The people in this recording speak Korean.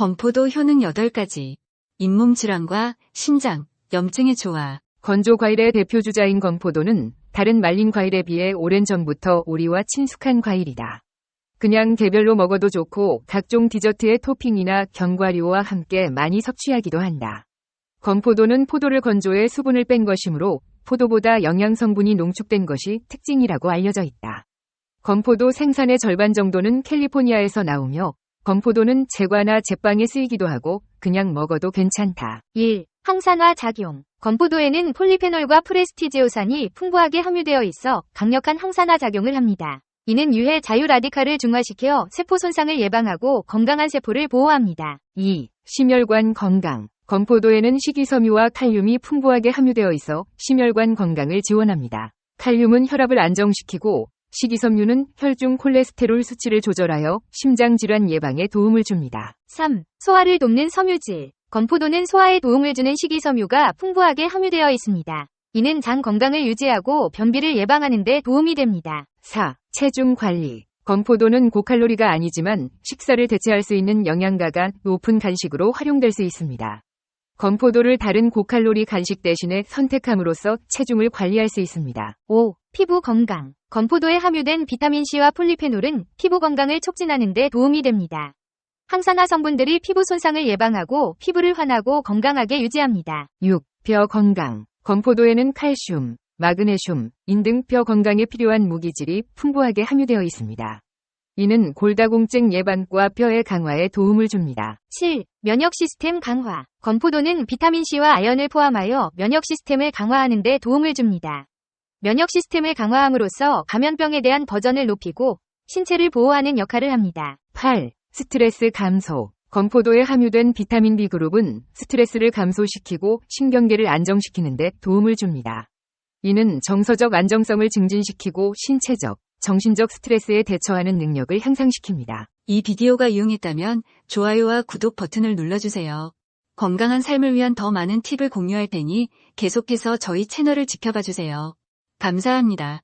건포도 효능 8가지. 잇몸 질환과 신장, 염증에 좋아. 건조 과일의 대표 주자인 건포도는 다른 말린 과일에 비해 오랜 전부터 우리와 친숙한 과일이다. 그냥 개별로 먹어도 좋고 각종 디저트의 토핑이나 견과류와 함께 많이 섭취하기도 한다. 건포도는 포도를 건조해 수분을 뺀 것이므로 포도보다 영양 성분이 농축된 것이 특징이라고 알려져 있다. 건포도 생산의 절반 정도는 캘리포니아에서 나오며 건포도는 제과나 제빵에 쓰이기도 하고 그냥 먹어도 괜찮다. 1. 항산화 작용. 건포도에는 폴리페놀과 프레스티지오산이 풍부하게 함유되어 있어 강력한 항산화 작용을 합니다. 이는 유해 자유 라디칼을 중화시켜 세포 손상을 예방하고 건강한 세포를 보호합니다. 2. 심혈관 건강. 건포도에는 식이섬유와 칼륨이 풍부하게 함유되어 있어 심혈관 건강을 지원합니다. 칼륨은 혈압을 안정시키고 식이섬유는 혈중 콜레스테롤 수치를 조절하여 심장 질환 예방에 도움을 줍니다. 3. 소화를 돕는 섬유질. 건포도는 소화에 도움을 주는 식이섬유가 풍부하게 함유되어 있습니다. 이는 장 건강을 유지하고 변비를 예방하는 데 도움이 됩니다. 4. 체중 관리. 건포도는 고칼로리가 아니지만 식사를 대체할 수 있는 영양가가 높은 간식으로 활용될 수 있습니다. 건포도를 다른 고칼로리 간식 대신에 선택함으로써 체중을 관리할 수 있습니다. 5. 피부 건강. 건포도에 함유된 비타민C와 폴리페놀은 피부 건강을 촉진하는 데 도움이 됩니다. 항산화 성분들이 피부 손상을 예방하고 피부를 환하고 건강하게 유지합니다. 6. 뼈 건강. 건포도에는 칼슘, 마그네슘, 인 등 뼈 건강에 필요한 무기질이 풍부하게 함유되어 있습니다. 이는 골다공증 예방과 뼈의 강화에 도움을 줍니다. 7. 면역 시스템 강화. 건포도는 비타민C와 아연을 포함하여 면역 시스템을 강화하는 데 도움을 줍니다. 면역 시스템을 강화함으로써 감염병에 대한 버전을 높이고 신체를 보호하는 역할을 합니다. 8. 스트레스 감소. 건포도에 함유된 비타민 B그룹은 스트레스를 감소시키고 신경계를 안정시키는 데 도움을 줍니다. 이는 정서적 안정성을 증진시키고 신체적, 정신적 스트레스에 대처하는 능력을 향상시킵니다. 이 비디오가 유용했다면 좋아요와 구독 버튼을 눌러주세요. 건강한 삶을 위한 더 많은 팁을 공유할 테니 계속해서 저희 채널을 지켜봐 주세요. 감사합니다.